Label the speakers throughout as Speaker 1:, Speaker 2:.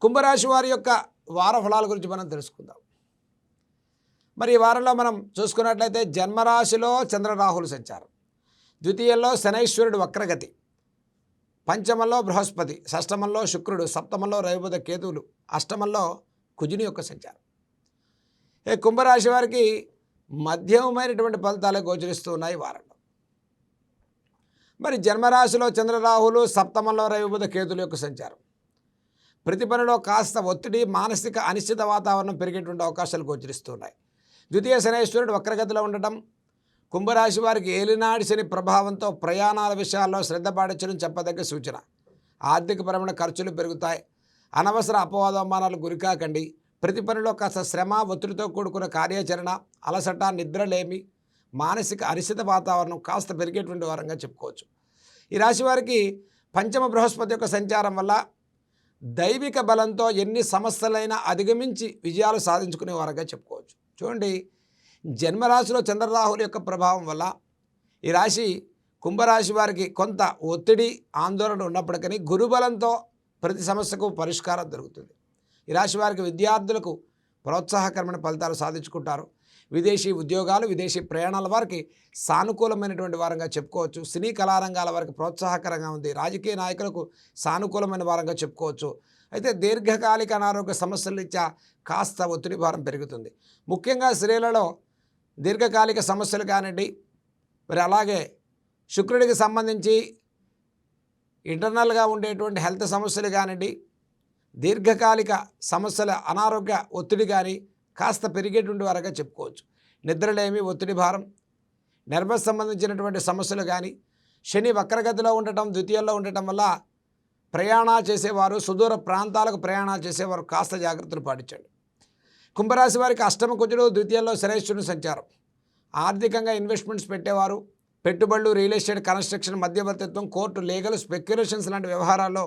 Speaker 1: కుంభరాశి వారి యొక్క వార ఫలాల గురించి మనం తెలుసుకుందాం. మరి ఈ వారంలో మనం చూసుకున్నట్లయితే జన్మరాశిలో చంద్రరాహుల సంచారం. ద్వితీయంలో శనైశ్వరుడు వక్రగతి. పంచమంలో బృహస్పతి షష్టమంలో శుక్రుడు సప్తమంలో రవిబుధ కేతువులు అష్టమంలో కుజుని యొక్క సంచారం. ఏ కుంభరాశి వారికి మధ్యమైనటువంటి ఫలితాలే గోచరిస్తూ ఉన్నాయి వారంలో. మరి జన్మరాశిలో చంద్రరాహులు సప్తమంలో రవిబుధ కేతుల యొక్క సంచారం. ప్రతి పనిలో కాస్త ఒత్తిడి మానసిక అనిశ్చిత వాతావరణం పెరిగేటువంటి అవకాశాలు గోచరిస్తున్నాయి. ద్వితీయ శనేశ్వరుడు వక్రగతిలో ఉండటం కుంభరాశి వారికి ఏలినాడి శని ప్రభావంతో ప్రయాణాల విషయాల్లో శ్రద్ధ పాటించడం చెప్పదగ్గ సూచన. ఆర్థికపరమైన ఖర్చులు పెరుగుతాయి. అనవసర అపవాదమానాలు గురికాకండి ప్రతి పనిలో కాస్త శ్రమ ఒత్తిడితో కూడుకున్న కార్యాచరణ అలసట నిద్రలేమి మానసిక అనిశ్చిత వాతావరణం కాస్త పెరిగేటువంటి వారంగా చెప్పుకోవచ్చు. ఈ రాశి వారికి పంచమ బృహస్పతి యొక్క సంచారం వల్ల దైవిక బలంతో ఎన్ని సమస్యలైనా అధిగమించి విజయాలు సాధించుకునేవారుగా చెప్పుకోవచ్చు. చూడండి జన్మరాశిలో చంద్రరాహుల యొక్క ప్రభావం వల్ల ఈ రాశి కుంభరాశి వారికి కొంత ఒత్తిడి ఆందోళన ఉన్నప్పటికీ గురుబలంతో ప్రతి సమస్యకు పరిష్కారం దొరుకుతుంది. ఈ రాశి వారికి విద్యార్థులకు ప్రోత్సాహకరమైన ఫలితాలు సాధించుకుంటారు. విదేశీ ఉద్యోగాలు విదేశీ ప్రయాణాల వారికి సానుకూలమైనటువంటి వారంగా చెప్పుకోవచ్చు. సినీ కళారంగాల వారికి ప్రోత్సాహకరంగా ఉంది. రాజకీయ నాయకులకు సానుకూలమైన వారంగా చెప్పుకోవచ్చు. అయితే దీర్ఘకాలిక అనారోగ్య సమస్యల రీత్యా కాస్త ఒత్తిడి భారం పెరుగుతుంది. ముఖ్యంగా స్త్రీలలో దీర్ఘకాలిక సమస్యలు కానివ్వండి మరి అలాగే శుక్రుడికి సంబంధించి ఇంటర్నల్గా ఉండేటువంటి హెల్త్ సమస్యలు కానివ్వండి దీర్ఘకాలిక సమస్యల అనారోగ్య ఒత్తిడి కానీ కాస్త పెరిగేటువంటి వారుగా చెప్పుకోవచ్చు. నిద్రలేమి ఒత్తిడి భారం నర్వస్ సంబంధించినటువంటి సమస్యలు కానీ శని వక్రగతిలో ఉండటం ద్వితీయంలో ఉండటం వల్ల ప్రయాణ చేసేవారు సుదూర ప్రాంతాలకు ప్రయాణాలు చేసేవారు కాస్త జాగ్రత్తలు పాటించండి. కుంభరాశి వారికి అష్టమ కుజుడు ద్వితీయంలో శ్రేష్ఠుని సంచారం. ఆర్థికంగా ఇన్వెస్ట్మెంట్స్ పెట్టేవారు పెట్టుబడులు రియల్ ఎస్టేట్ కన్స్ట్రక్షన్ మధ్యవర్తిత్వం కోర్టు లీగల్ స్పెక్యులేషన్స్ లాంటి వ్యవహారాల్లో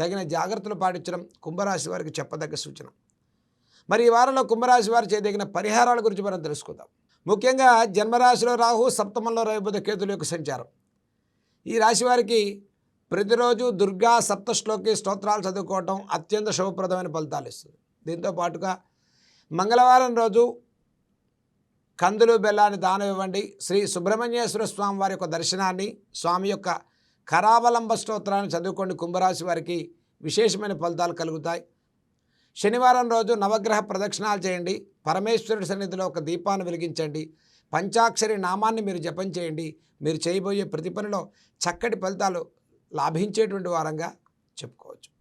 Speaker 1: తగిన జాగ్రత్తలు పాటించడం కుంభరాశి వారికి చెప్పదగ్గ సూచన. మరి ఈ వారంలో కుంభరాశి వారు చేయదగిన పరిహారాల గురించి మనం తెలుసుకుందాం. ముఖ్యంగా జన్మరాశిలో రాహు సప్తమంలో రవిబుధ కేతుల యొక్క సంచారం. ఈ రాశి వారికి ప్రతిరోజు దుర్గా సప్తశ్లోకి స్తోత్రాలు చదువుకోవటం అత్యంత శుభప్రదమైన ఫలితాలు ఇస్తుంది. దీంతో పాటుగా మంగళవారం రోజు కందులు బెల్లాన్ని దానం ఇవ్వండి. శ్రీ సుబ్రహ్మణ్యేశ్వర స్వామి వారి యొక్క దర్శనాన్ని స్వామి యొక్క కరావలంబ స్తోత్రాన్ని చదువుకోండి. కుంభరాశి వారికి విశేషమైన ఫలితాలు కలుగుతాయి. శనివారం రోజు నవగ్రహ ప్రదక్షిణాలు చేయండి. పరమేశ్వరుడి సన్నిధిలో ఒక దీపాన్ని వెలిగించండి. పంచాక్షరి నామాన్ని మీరు జపం చేయండి. మీరు చేయబోయే ప్రతి పనిలో చక్కటి ఫలితాలు లాభించేటువంటి వారంగా చెప్పుకోవచ్చు.